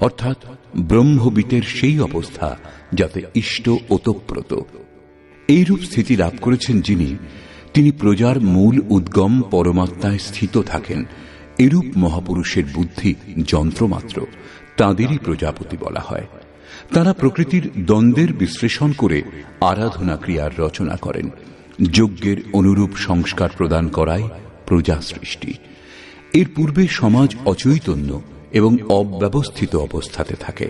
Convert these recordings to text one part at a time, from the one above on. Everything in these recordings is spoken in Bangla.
অর্থাৎ ব্রহ্মবিতের সেই অবস্থা যাতে ইষ্ট ওতপ্রত। এইরূপ স্থিতি লাভ করেছেন যিনি, তিনি প্রজার মূল উদ্গম পরমাত্মায় স্থিত থাকেন। এরূপ মহাপুরুষের বুদ্ধি যন্ত্রমাত্র, তাঁদেরই প্রজাপতি বলা হয়। তারা প্রকৃতির দ্বন্দ্বের বিশ্লেষণ করে আরাধনা ক্রিয়ার রচনা করেন। যজ্ঞের অনুরূপ সংস্কার প্রদান করায় প্রজা সৃষ্টি এর পূর্বে সমাজ অচৈতন্য এবং অব্যবস্থিত অবস্থাতে থাকে।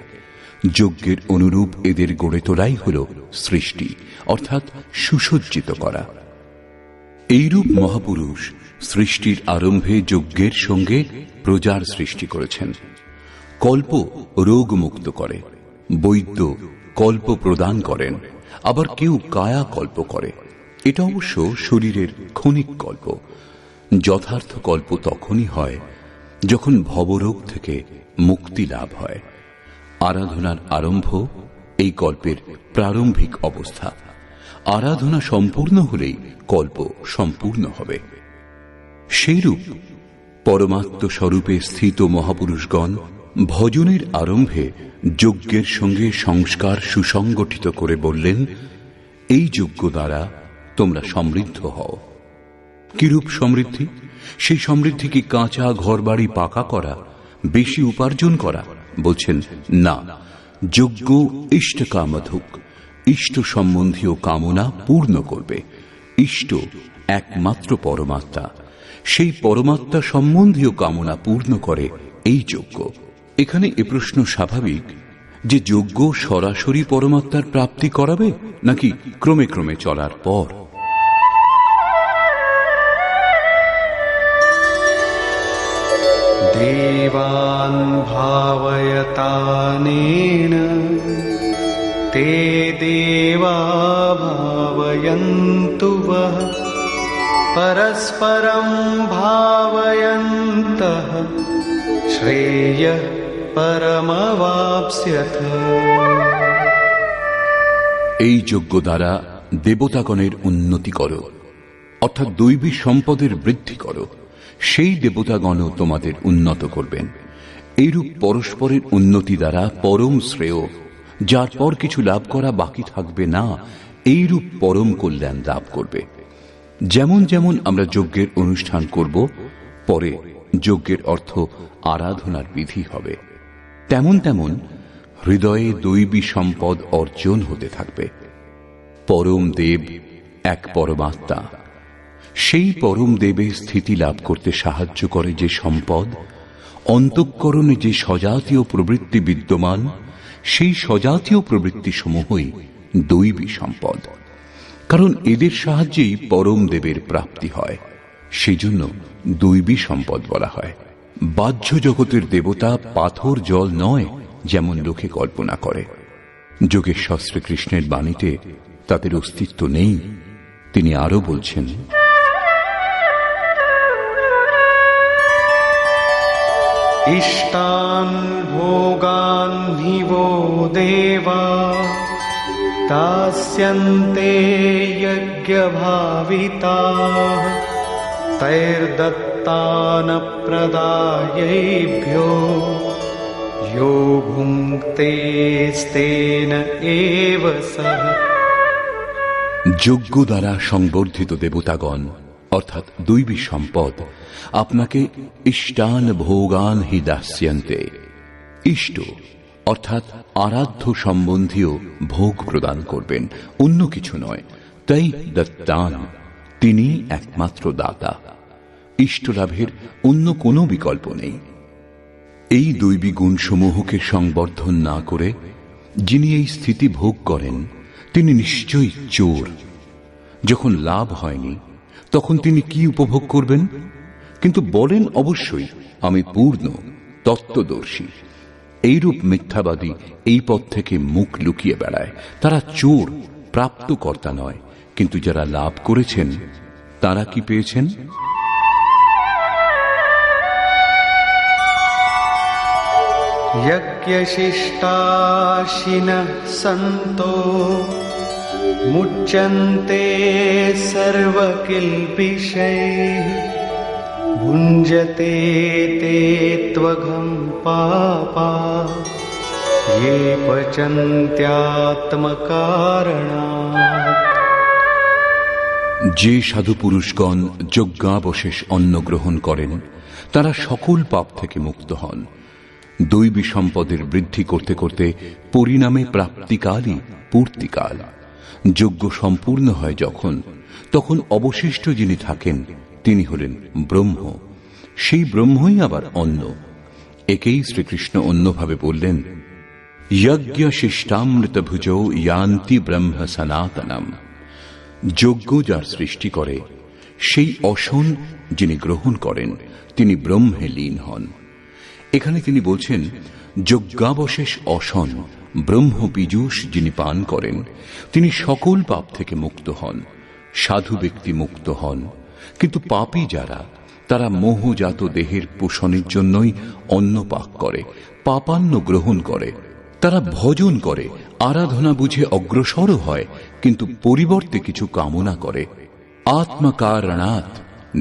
যজ্ঞের অনুরূপ এদের গড়ে তোলাই হল সৃষ্টি, অর্থাৎ সুসজ্জিত করা। এইরূপ মহাপুরুষ সৃষ্টির আরম্ভে যজ্ঞের সঙ্গে প্রজার সৃষ্টি করেছেন। কল্প রোগ মুক্ত করে, বৈদ্য কল্প প্রদান করেন, আবার কেউ কায়া কল্প করে। এটা অবশ্য শরীরের ক্ষণিক কল্প। যথার্থ কল্প তখনই হয় যখন ভবরোগ থেকে মুক্তি লাভ হয়, আরাধনার আরম্ভ এই কল্পের প্রারম্ভিক অবস্থা। আরাধনা সম্পূর্ণ হলেই কল্প সম্পূর্ণ হবে। সেইরূপ পরমাত্ম স্বরূপে স্থিত মহাপুরুষগণ ভজনের আরম্ভে যজ্ঞের সঙ্গে সংস্কার সুসংগঠিত করে বললেন, এই যজ্ঞ দ্বারা তোমরা সমৃদ্ধ হও। কিরূপ সমৃদ্ধি? সেই সমৃদ্ধি কি কাঁচা ঘরবাড়ি পাকা করা, বেশি উপার্জন করা? বলছেন, না। যজ্ঞ ইষ্ট কামধুক, ইষ্ট সম্বন্ধীয় কামনা পূর্ণ করবে। ইষ্ট একমাত্র পরমাত্মা। সেই পরমাত্মা সম্বন্ধীয় কামনা পূর্ণ করে এই যজ্ঞ। এখানে এ প্রশ্ন স্বাভাবিক, যে যজ্ঞ সরাসরি পরমাত্মার প্রাপ্তি করাবে, নাকি ক্রমে ক্রমে চলার পর? देवान् भावयतानेन ते देवा भावयन्तु वः परस्परं भावयन्तः श्रेयः परमवाप्स्यथ এই যজ্ঞ দ্বারা দেবতাগণের উন্নতি করো অর্থাৎ দৈবী সম্পদের বৃদ্ধি করো সেই দেবতাগণ তোমাদের উন্নত করবেন। এইরূপ পরস্পরের উন্নতি দ্বারা পরম শ্রেয়, যার পর কিছু লাভ করা বাকি থাকবে না, এইরূপ পরম কল্যাণ লাভ করবে। যেমন যেমন আমরা যজ্ঞের অনুষ্ঠান করব, পরে যজ্ঞের অর্থ আরাধনার বিধি হবে। তেমন তেমন হৃদয়ে দৈবী সম্পদ অর্জন হতে থাকবে। পরম দেব এক পরমাত্মা। সেই পরম দেবে স্থিতি লাভ করতে সাহায্য করে যে সম্পদ, অন্তঃকরণে যে সজাতীয় প্রবৃত্তি বিদ্যমান, সেই সজাতীয় প্রবৃত্তি সমূহই দৈবী সম্পদ। কারণ এদের সাহায্যেই পরম দেবের প্রাপ্তি হয়। সেজন্য দৈবী সম্পদ বলা হয়। বাহ্য জগতের দেবতা পাথর জল নয়, যেমন লোকে কল্পনা করে। যোগেশ্বর শ্রীকৃষ্ণের বাণীতে তাদের অস্তিত্ব নেই। তিনি আরও বলছেন इष्टान् भोगान् हि वो देवा दास्यन्ते यज्ञभाविताः तैर्दत्तानप्रदायैभ्यो यो भुङ्क्तेस्तेन एव सः যোগ্য দ্বারা সংবর্ধিত দেবতাগণ অর্থাৎ দৈবী সম্পদ আপনাকে ইষ্টান ভোগান হি দাস্যন্তে। ইষ্ট, অর্থাৎ আরাধ্য সম্বন্ধীয় ভোগ প্রদান করবেন, অন্য কিছু নয়। তাই দত্তান, তিনি একমাত্র দাতা। ইষ্ট লাভের অন্য কোনো বিকল্প নেই। এই দৈবী গুণসমূহকে সংবর্ধন না করে যিনি এই স্থিতি ভোগ করেন, তিনি নিশ্চয়ই চোর। যখন লাভ হয়নি তখন তিনি কি উপভোগ করবেন কিন্তু বলেন অবশ্যই আমি পূর্ণ তত্ত্বদর্শী এইরূপ মিথ্যাবাদী এই পথ থেকে মুখ লুকিয়ে বেড়ায় তারা চোর প্রাপ্তকর্তা নয় কিন্তু যারা লাভ করেছেন তারা কি পেয়েছেন यज्ञशिष्टाशिनः सन्तो मुच्यन्ते सर्वकिल्बिषैः भुञ्जते ते त्वघं पापा ये पचन्त्यात्मकारणात् যে সাধু পুরুষগণ যজ্ঞাবশেষ অন্ন গ্রহণ করেন তারা সকল পাপ থেকে মুক্ত হন দৈবী সম্পদের বৃদ্ধি করতে করতে পরিণামে প্রাপ্তিকালই পূর্তিকাল যজ্ঞ সম্পূর্ণ হয় যখন, তখন অবশিষ্ট যিনি থাকেন, তিনি হলেন ব্রহ্ম। সেই ব্রহ্মই আবার অন্ন একেই শ্রীকৃষ্ণ অন্যভাবে বললেন যজ্ঞ শিষ্টামৃত ভুজো ইয়ান্তি ব্রহ্ম সনাতনম। যজ্ঞ যার সৃষ্টি করে, সেই অসন যিনি গ্রহণ করেন, তিনি ব্রহ্মে লীন হন। এখানে তিনি বলছেন, যজ্ঞাবশেষ অসন ব্রহ্ম পীযূষ যিনি পান করেন, তিনি সকল পাপ থেকে মুক্ত হন, সাধু ব্যক্তি মুক্ত হন। কিন্তু পাপী যারা, তারা মোহজাত দেহের পোষণের জন্যই অন্ন পাক করে, পাপান্ন গ্রহণ করে। তারা ভজন করে, আরাধনা বুঝে অগ্রসরও হয়, কিন্তু পরিবর্তে কিছু কামনা করে। আত্মকারণাৎ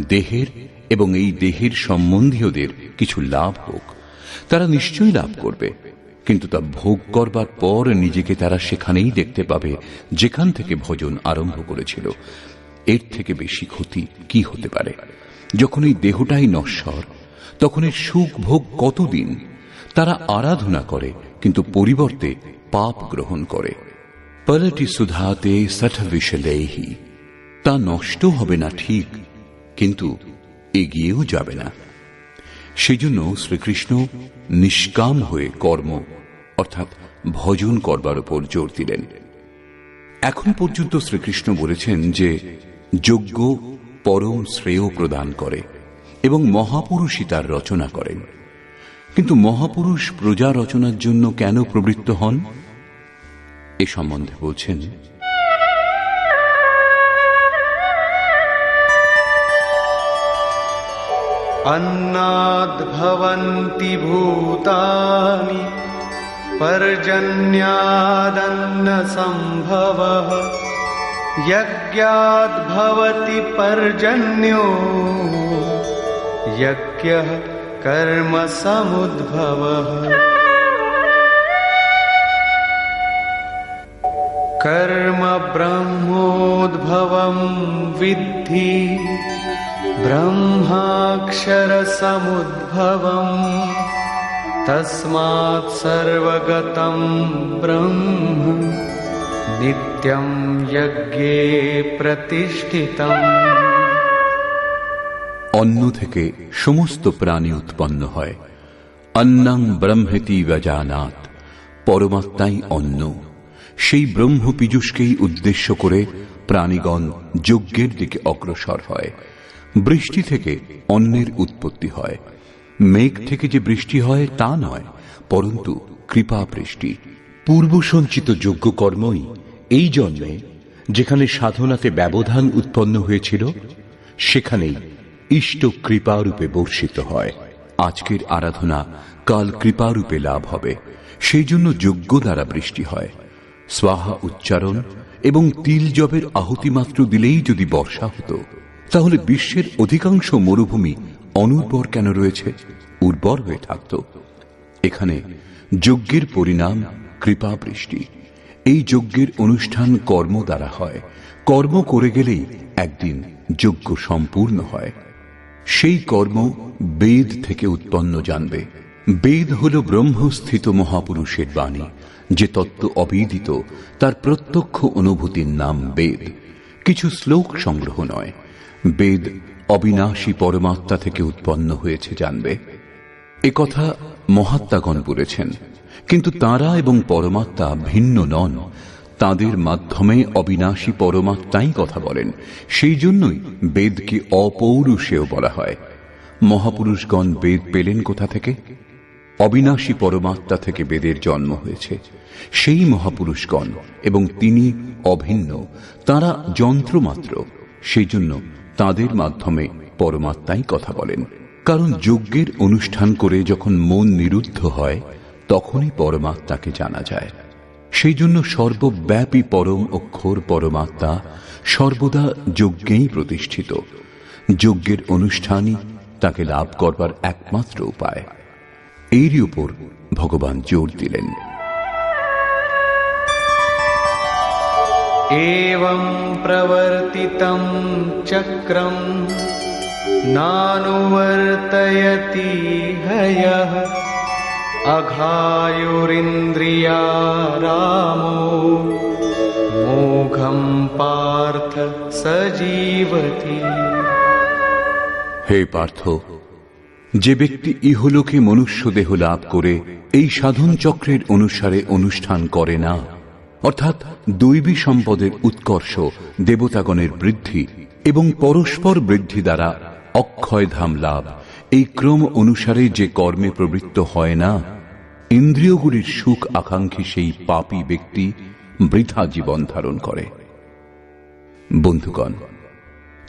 দেহের এবং এই দেহের সম্বন্ধীয়দের কিছু লাভ হোক। তারা নিশ্চয়ই লাভ করবে। কিন্তু তা ভোগ করবার পর নিজেকে তারা সেখানেই দেখতে পাবে, যেখান থেকে ভোজন আরম্ভ করেছিল। এর থেকে বেশি ক্ষতি কি হতে পারে? যখন এই দেহটাই নশ্বর, তখন এর সুখ ভোগ কতদিন? তারা আরাধনা করে, কিন্তু পরিবর্তে পাপ গ্রহণ করে। পলটি সুধাতে সঠ তা নষ্ট হবে না ঠিক, কিন্তু এগিয়েও যাবে না। সেই জন্য শ্রীকৃষ্ণ নিষ্কাম হয়ে কর্ম, অর্থাৎ ভজন করবার উপর জোর দিলেন। এখন পর্যন্ত শ্রীকৃষ্ণ বলেছেন যে, যজ্ঞ পরম শ্রেয় প্রদান করে এবং মহাপুরুষই তার রচনা করেন। কিন্তু মহাপুরুষ প্রজা রচনার জন্য কেন প্রবৃত্ত হন? এ সম্বন্ধে বলছেন अन्नाद्भवन्ति भूतानि पर्जन्यादन्नसम्भवः। यज्ञाद्भवति पर्जन्यो यज्ञः कर्मसमुद्भवः। कर्म ब्रह्मोद्भवं विद्धि ब्रह्माक्षरसमुद्भवम् तस्मात् सर्वगतं ब्रह्म नित्यं यज्ञे प्रतिष्ठितम् অন্ন থেকে সমস্ত প্রাণী উৎপন্ন হয় অন্নাং ব্রহ্মেতি বজানাত পরমাত্মাই অন্ন সেই ব্রহ্ম পীযুষকেই উদ্দেশ্য করে প্রাণীগণ যজ্ঞের দিকে অগ্রসর হয় বৃষ্টি থেকে অন্নের উৎপত্তি হয়। মেঘ থেকে যে বৃষ্টি হয়, তা নয়, পরন্তু কৃপা বৃষ্টি। পূর্ব সঞ্চিত যোগ্য কর্মই এই জন্মে, যেখানে সাধনাতে ব্যবধান উৎপন্ন হয়েছিল, সেখানেই ইষ্ট কৃপারূপে বর্ষিত হয়। আজকের আরাধনা কাল কৃপারূপে লাভ হবে। সেই জন্য যজ্ঞ দ্বারা বৃষ্টি হয়। স্বাহা উচ্চারণ এবং তিল জবের আহুতি মাত্র দিলেই যদি বর্ষা হতো তাহলে বিশ্বের অধিকাংশ মরুভূমি অনুর্বর কেন রয়েছে? উর্বর হয়ে থাকত। এখানে যজ্ঞের পরিণাম কৃপা বৃষ্টি। এই যজ্ঞের অনুষ্ঠান কর্ম দ্বারা হয়। কর্ম করে গেলেই একদিন যজ্ঞ সম্পূর্ণ হয়। সেই কর্ম বেদ থেকে উৎপন্ন জানবে। বেদ হল ব্রহ্মস্থিত মহাপুরুষের বাণী, যে তত্ত্ব অবিদিত, তার প্রত্যক্ষ অনুভূতির নাম বেদ। কিছু শ্লোক সংগ্রহ নয়। বেদ অবিনাশী পরমাত্মা থেকে উৎপন্ন হয়েছে জানবে। কথা মহাত্মাগণ বলেছেন, কিন্তু তারা এবং পরমাত্মা ভিন্ন নন। তাদের মাধ্যমে অবিনাশী পরমাত্মাই কথা বলেন। সেই জন্যই বেদকে অপৌরুষেও বলা হয়। মহাপুরুষগণ বেদ পেলেন কোথা থেকে? অবিনাশী পরমাত্মা থেকে বেদের জন্ম হয়েছে। সেই মহাপুরুষগণ এবং তিনি অভিন্ন, তারা যন্ত্রমাত্র। সেই জন্য তাদের মাধ্যমে পরমাত্মাই কথা বলেন। কারণ যজ্ঞের অনুষ্ঠান করে যখন মন নিরুদ্ধ হয়, তখনই পরমাত্মাকে জানা যায়। সেই জন্য সর্বব্যাপী পরম অক্ষর পরমাত্মা সর্বদা যজ্ঞেই প্রতিষ্ঠিত। যজ্ঞের অনুষ্ঠানই তাকে লাভ করবার একমাত্র উপায়। এরই উপর ভগবান জোর দিলেন। एवं प्रवर्तितं चक्रम् नानुवर्तयति हयः अघायुरिन्द्रिया रामो मोघं पार्थ स जीवति হে পার্থ যে ব্যক্তি ইহলোকে মনুষ্য দেহ লাভ করে এই সাধন চক্রের অনুসারে অনুষ্ঠান করে না অর্থাৎ দৈবী সম্পদের উৎকর্ষ, দেবতাগণের বৃদ্ধি এবং পরস্পর বৃদ্ধি দ্বারা অক্ষয় ধাম লাভ। এই ক্রম অনুসারে যে কর্মে প্রবৃত্ত হয় না, ইন্দ্রিয়গুলির সুখ আকাঙ্ক্ষী সেই পাপী ব্যক্তি বৃথা জীবন ধারণ করে। বন্ধুগণ,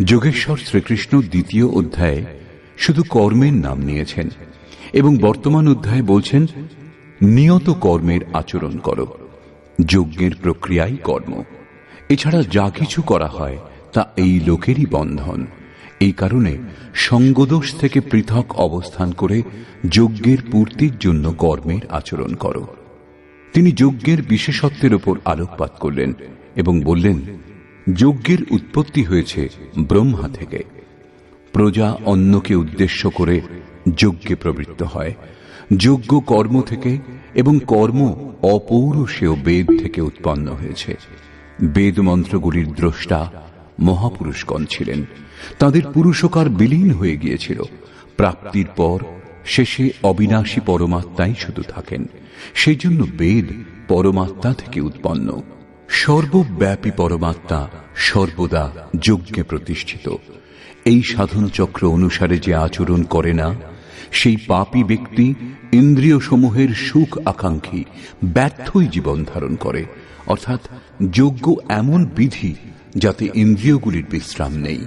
যোগেশ্বর শ্রীকৃষ্ণ দ্বিতীয় অধ্যায়ে শুধু কর্মের নাম নিয়েছেন এবং বর্তমান অধ্যায়ে বলছেন, নিয়ত কর্মের আচরণ করো। যজ্ঞের প্রক্রিয়াই কর্ম। এছাড়া যা কিছু করা হয়, তা এই লোকেরই বন্ধন। এই কারণে সঙ্গদোষ থেকে পৃথক অবস্থান করে যজ্ঞের পূর্তির জন্য কর্মের আচরণ করো। তিনি যজ্ঞের বিশেষত্বের উপর আলোকপাত করলেন এবং বললেন, যজ্ঞের উৎপত্তি হয়েছে ব্রহ্মা থেকে। প্রজা অন্যকে উদ্দেশ্য করে যজ্ঞে প্রবৃত্ত হয়। যজ্ঞ কর্ম থেকে এবং কর্ম অপৌরুষেয় বেদ থেকে উৎপন্ন হয়েছে। বেদ মন্ত্রগুলির দ্রষ্টা মহাপুরুষগণ ছিলেন। তাদের পুরুষকার বিলীন হয়ে গিয়েছিল। প্রাপ্তির পর শেষে অবিনাশী পরমাত্মাই শুধু থাকেন। সেই জন্য বেদ পরমাত্মা থেকে উৎপন্ন। সর্বব্যাপী পরমাত্মা সর্বদা যজ্ঞে প্রতিষ্ঠিত। এই সাধন চক্র অনুসারে যে আচরণ করে না সেই পাপী ব্যক্তি ইন্দ্রিয় সমূহের সুখ আকাঙ্ক্ষী, ব্যর্থই জীবন ধারণ করে। অর্থাৎ যোগ্য এমন বিধি যাতে ইন্দ্রিয়গুলির বিশ্রাম নেই।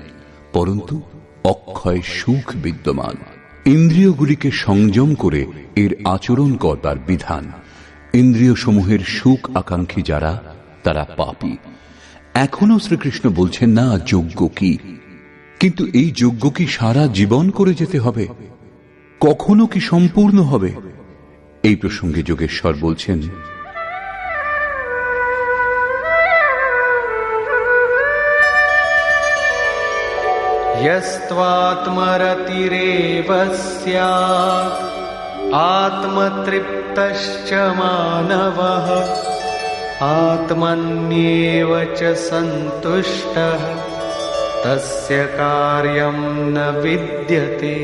পরন্তু অক্ষয় সুখ বিদ্যমান। ইন্দ্রিয়গুলিকে সংযম করে এর আচরণ করবার বিধান। ইন্দ্রিয় সমূহের সুখ আকাঙ্ক্ষী যারা, তারা পাপী। এখনও শ্রীকৃষ্ণ বলছেন, না, যোগ্য কি? কিন্তু এই যজ্ঞ কি সারা জীবন করে যেতে হবে? কখনো কি সম্পূর্ণ হবে এই প্রসঙ্গে যোগেশ্বর বলছেন यस्त्वात्मरतिरेव स्यात् आत्मतृप्तश्च मानवः आत्मन्येव च सन्तुष्टः तस्य कार्यं न विद्यते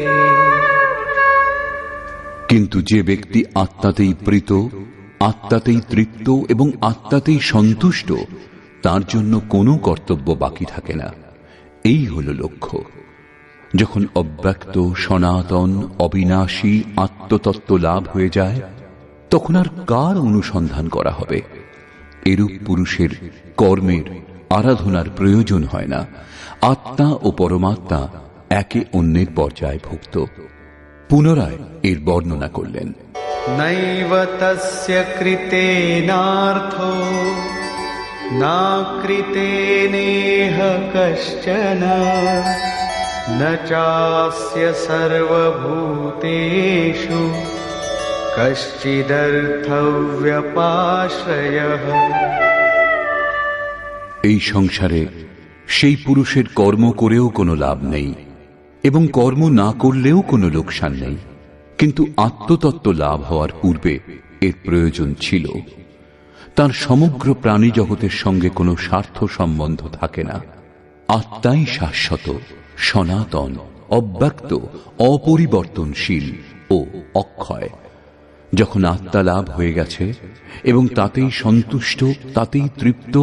কিন্তু যে ব্যক্তি আত্মাতেই প্রীত, আত্মাতেই তৃপ্ত এবং আত্মাতেই সন্তুষ্ট, তার জন্য কোনো কর্তব্য বাকি থাকে না। এই হল লক্ষ্য। যখন অব্যক্ত, সনাতন, অবিনাশী আত্মতত্ত্ব লাভ হয়ে যায়, তখন আর কার অনুসন্ধান করা হবে? এরূপ পুরুষের কর্মের আরাধনার প্রয়োজন হয় না। আত্মা ও পরমাত্মা একে অন্যের পর্যায়ে ভুক্ত। পুনরায় এর বর্ণনা করলেন। নৈব তস্য কৃতে নার্থ না কৃতে নেহ কশ্চন না চাস্য সর্বভূতেষু এই সংসারে সেই পুরুষের কর্ম করেও কোনো লাভ নেই। এবং কর্ম না করলেও কোনো লোকসান নেই, কিন্তু আত্মতত্ত্ব লাভ হওয়ার পূর্বে এর প্রয়োজন ছিল। তার সমগ্র প্রাণী জগতের সঙ্গে কোনো স্বার্থ সম্বন্ধ থাকে না। আত্মাই শাশ্বত, সনাতন, অব্যক্ত, অপরিবর্তনশীল ও অক্ষয়। যখন আত্মা লাভ হয়ে গেছে এবং তাতেই সন্তুষ্ট, তাতেই তৃপ্ত,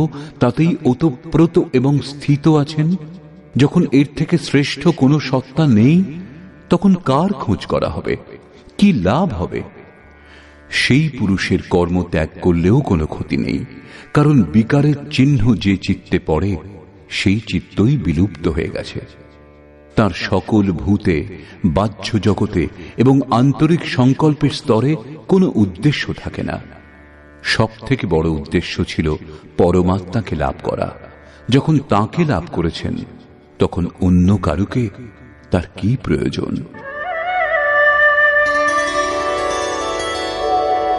তাতেই ওতপ্রোত এবং স্থিত আছেন যখন এর থেকে শ্রেষ্ঠ কোনো সত্তা নেই, তখন কার খোঁজ করা হবে? কি লাভ হবে? সেই পুরুষের কর্ম ত্যাগ করলেও কোনো ক্ষতি নেই, কারণ বিকারের চিহ্ন যে চিত্তে পড়ে, সেই চিত্তই বিলুপ্ত হয়ে গেছে। তার সকল ভূতে বাহ্য জগতে এবং আন্তরিক সংকল্পের স্তরে কোনো উদ্দেশ্য থাকে না। সব থেকে বড় উদ্দেশ্য ছিল পরমাত্মাকে লাভ করা। যখন তাকে লাভ করেছেন তখন অন্য কারুকে তার কি প্রয়োজন?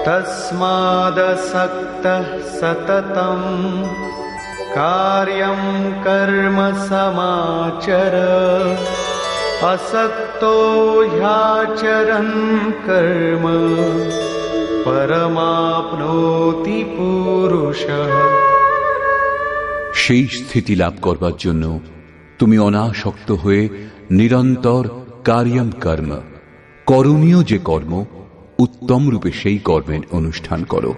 তসমাদসক্ত সততম কার্যম কর্ম সমাচর। কর্ম। পরমাপ্নোতি পুরুষ। সেই স্থিতি লাভ করবার জন্য তুমি অনাসক্ত হয়ে নিরন্তর কার্যম কর্ম করণীয় যে কর্ম উত্তম রূপে সেই কর্মের অনুষ্ঠান করো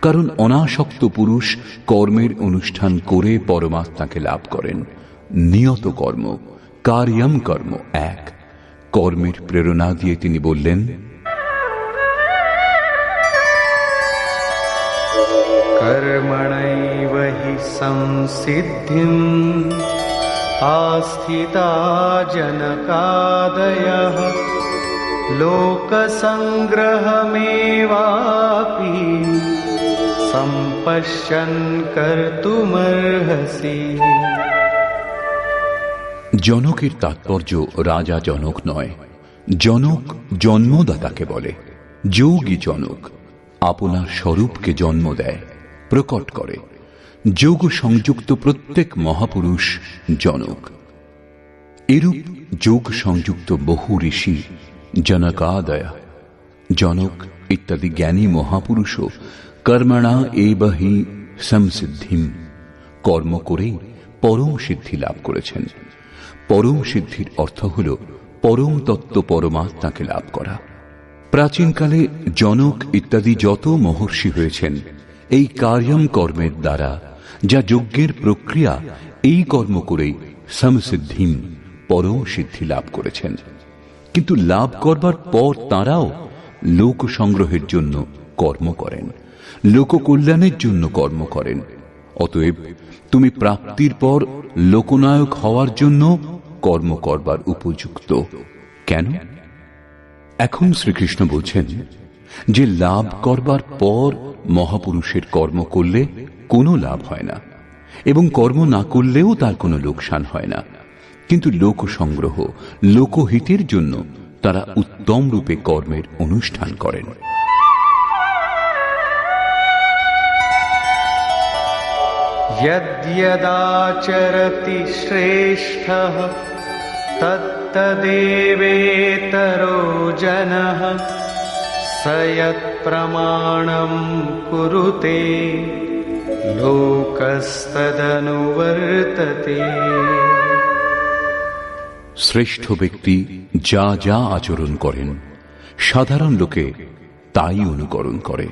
কারণ অনাসক্ত পুরুষ কর্মের অনুষ্ঠান করে পরমাত্মাকে লাভ করেন নিয়ত কর্ম কার্যম কর্ম এক কর্মের প্রেরণা দিয়ে তিনি বললেন कर्मणैव हि संसिद्धिम् आस्थिता जनकादयः लोकसङ्ग्रहमेवापि सम्पश्यन् कर्तुमर्हसि জনকের তাৎপর্য রাজা জনক নয় জনক জন্মদাতাকে বলে যোগী জনক আপনার স্বরূপকে জন্ম দেয় প্রকট করে যোগ সংযুক্ত প্রত্যেক মহাপুরুষ জনক। এরূপ যোগ সংযুক্ত বহু ঋষি, জনকাদয়া, জনক ইত্যাদি জ্ঞানী মহাপুরুষও কর্মণা এবহি সংসিদ্ধিম কর্ম করে পরম সিদ্ধি লাভ করেছেন। পরম সিদ্ধির অর্থ হল পরম তত্ত্ব পরমাত্মাকে লাভ করা। প্রাচীনকালে জনক ইত্যাদি যত মহর্ষি হয়েছেন, এই কার্যম কর্মের দ্বারা যা যজ্ঞের প্রক্রিয়া এই কর্ম করেই সমসিদ্ধিম পরম সিদ্ধি লাভ করেছেন। কিন্তু লাভ করবার পর তারাও লোক সংগ্রহের জন্য কর্ম করেন, লোক কল্যাণের জন্য কর্ম করেন। অতএব তুমি প্রাপ্তির পর লোকনায়ক হওয়ার জন্য কর্ম করবার উপযুক্ত। কেন? এখন শ্রীকৃষ্ণ বলছেন যে লাভ করবার পর মহাপুরুষের কর্ম করলে কোনো লাভ হয় না এবং কর্ম না করলেও তার কোনো লোকসান হয় না কিন্তু লোক সংগ্রহ লোকহিতের জন্য তারা উত্তম রূপে কর্মের অনুষ্ঠান করেন यद्यदाचरति श्रेष्ठः तत्तदेवेतरो जनः स यत्प्रमाणं कुरुते লোকস্তদনুবর্ততে শ্রেষ্ঠ ব্যক্তি যা যা আচরণ করেন, সাধারণ লোকে তাই অনুকরণ করে।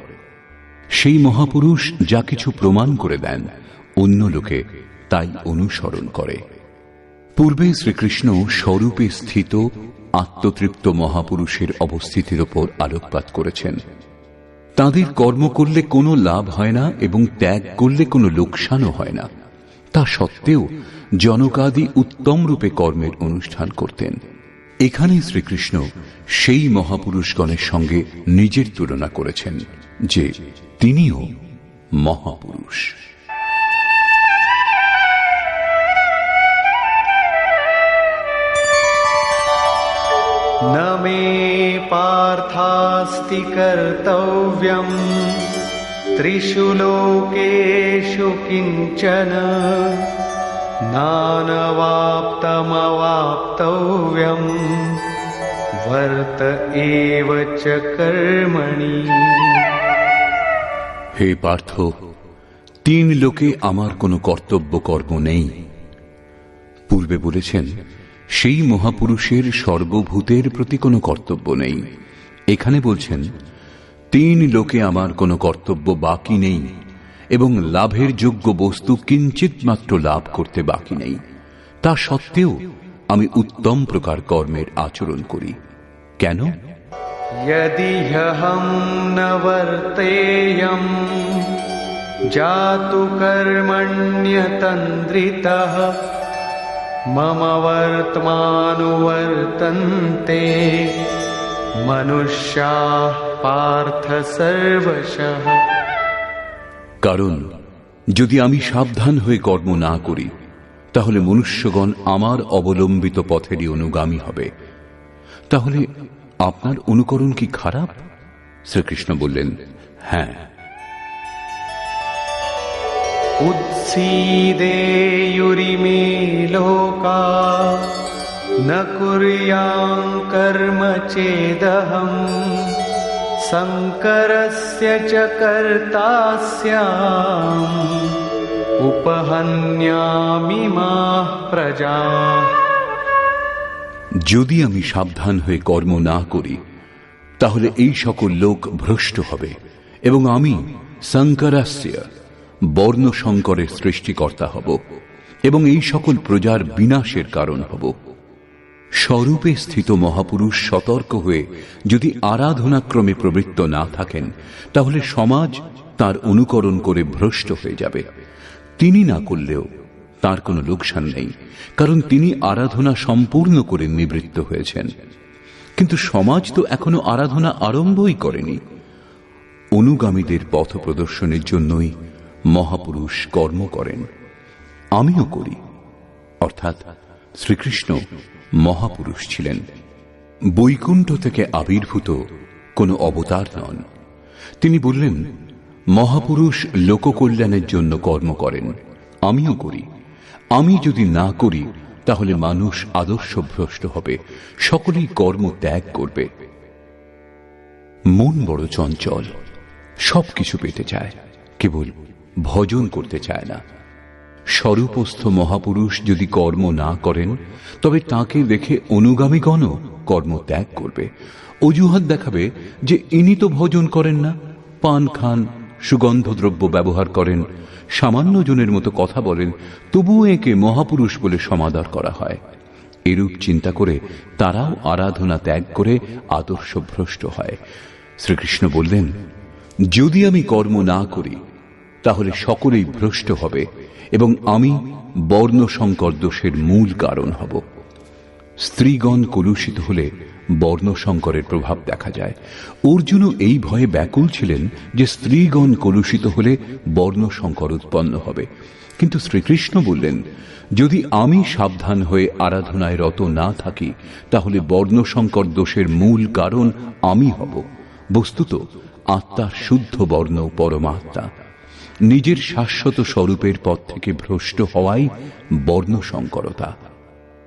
সেই মহাপুরুষ যা কিছু প্রমাণ করে দেন, অন্য লোকে তাই অনুসরণ করে। পূর্বে শ্রীকৃষ্ণ স্বরূপে স্থিত আত্মতৃপ্ত মহাপুরুষের অবস্থিতির ওপর আলোকপাত করেছেন। তাদের কর্ম করলে কোনো লাভ হয় না এবং ত্যাগ করলে কোনো লোকসানও হয় না। তা সত্ত্বেও জনকাদি উত্তম রূপে কর্মের অনুষ্ঠান করতেন। এখানে শ্রীকৃষ্ণ সেই মহাপুরুষগণের সঙ্গে নিজের তুলনা করেছেন যে তিনিও মহাপুরুষ। न मे पार्थास्ति कर्तव्यम् त्रिषु लोकेषु किञ्चन नानवाप्तमवाप्तव्यम् वर्त एव च कर्मणि হে পার্থ তিন লোকে আমার কোনো কর্তব্য কর্ম নেই পূর্বে বলেছেন সেই মহাপুরুষের সর্বভূতের প্রতি কোনো কর্তব্য নেই। এখানে বলছেন, তিন লোকে আমার কোনো কর্তব্য বাকি নেই এবং লাভের যোগ্য বস্তু কিঞ্চিত মাত্র লাভ করতে বাকি নেই। তা সত্ত্বেও আমি উত্তম প্রকার কর্মের আচরণ করি। কেন? জাতু কর্মণ্যতন্দ্রিতা मम वर्त्मानुवर्तन्ते मनुष्याः पार्थ सर्वशः কারণ যদি আমি সাবধান হয়ে কর্ম না করি তাহলে মনুষ্যগণ আমার অবলম্বিত পথেরই অনুগামী হবে তাহলে আপনার অনুকরণ কি খারাপ শ্রীকৃষ্ণ বললেন হ্যাঁ उत्सीदेयुरिमे लोका न कुर्यां कर्म चेदहम् शङ्करस्य च कर्ता स्याम् उपहन्यामि माः प्रजा যদি আমি সাবধান হয়ে কর্ম না করি তাহলে এই সকল লোক ভ্রষ্ট হবে এবং আমি শঙ্করাস্য বর্ণ শঙ্করের সৃষ্টিকর্তা হব এবং এই সকল প্রজার বিনাশের কারণ হব। স্বরূপে স্থিত মহাপুরুষ সতর্ক হয়ে যদি আরাধনাক্রমে প্রবৃত্ত না থাকেন, তাহলে সমাজ তার অনুকরণ করে ভ্রষ্ট হয়ে যাবে। তিনি না করলেও তার কোনো লোকসান নেই, কারণ তিনি আরাধনা সম্পূর্ণ করে নিবৃত্ত হয়েছেন। কিন্তু সমাজ তো এখনও আরাধনা আরম্ভই করেনি। অনুগামীদের পথ প্রদর্শনের জন্যই মহাপুরুষ কর্ম করেন। আমিও করি। অর্থাৎ শ্রীকৃষ্ণ মহাপুরুষ ছিলেন। বৈকুণ্ঠ থেকে আবির্ভূত কোনো অবতার নন। তিনি বললেন, মহাপুরুষ লোককল্যাণের জন্য কর্ম করেন। আমিও করি। আমি যদি না করি, তাহলে মানুষ আদর্শভ্রষ্ট হবে। সকলেই কর্ম ত্যাগ করবে। মন বড় চঞ্চল। সবকিছু পেতে চায়। কেবল ভজন করতে চায় না। স্বরূপস্থ মহাপুরুষ যদি কর্ম না করেন, তবে তাকে দেখে অনুগামীগণও কর্ম ত্যাগ করবে। অজুহাত দেখাবে যে ইনি তো ভজন করেন না, পান খান, সুগন্ধদ্রব্য ব্যবহার করেন, সামান্য জনের মতো কথা বলেন, তবুও একে মহাপুরুষ বলে সমাদর করা হয়। এরূপ চিন্তা করে তারাও আরাধনা ত্যাগ করে আদর্শ ভ্রষ্ট হয়। শ্রীকৃষ্ণ বললেন, যদি আমি কর্ম না করি তাহলে সকলেই ভ্রষ্ট হবে এবং আমি বর্ণ সংকর দোষের মূল কারণ হব। স্ত্রীগণ কলুষিত হলে বর্ণ সংকরের প্রভাব দেখা যায়। অর্জুনও এই ভয়ে ব্যাকুল ছিলেন যে স্ত্রীগণ কলুষিত হলে বর্ণ সংকর উৎপন্ন হবে। কিন্তু শ্রীকৃষ্ণ বললেন, যদি আমি সাবধান হয়ে আরাধনায় রত না থাকি, তাহলে বর্ণ সংকর দোষের মূল কারণ আমি হব। বস্তুত, আত্মার শুদ্ধ বর্ণ পরমাত্মা। নিজের শাশ্বত স্বরূপের পথ থেকে ভ্রষ্ট হওয়াই বর্ণ সংকরতা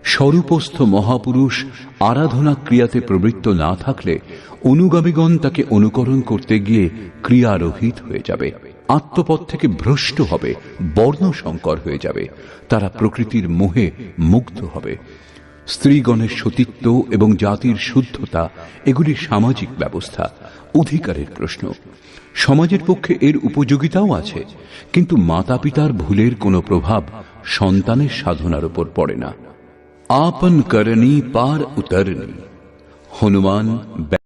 স্বরূপস্থ মহাপুরুষ আরাধনা ক্রিয়াতে প্রবৃত্ত না থাকলে অনুগামীগণ তাকে অনুকরণ করতে গিয়ে ক্রিয়ারহিত হয়ে যাবে। আত্মপথ থেকে ভ্রষ্ট হবে বর্ণ সংকর হয়ে যাবে। তারা প্রকৃতির মোহে মুগ্ধ হবে। স্ত্রীগণের সতীত্ব এবং জাতির শুদ্ধতা, এগুলি সামাজিক ব্যবস্থা, অধিকারের প্রশ্ন। সমাজের পক্ষে এর উপযোগিতাও আছে, কিন্তু মাতা পিতার ভুলের কোনো প্রভাব সন্তানের সাধনার উপর পড়ে না। আপন করণী পার উতরণী। হনুমান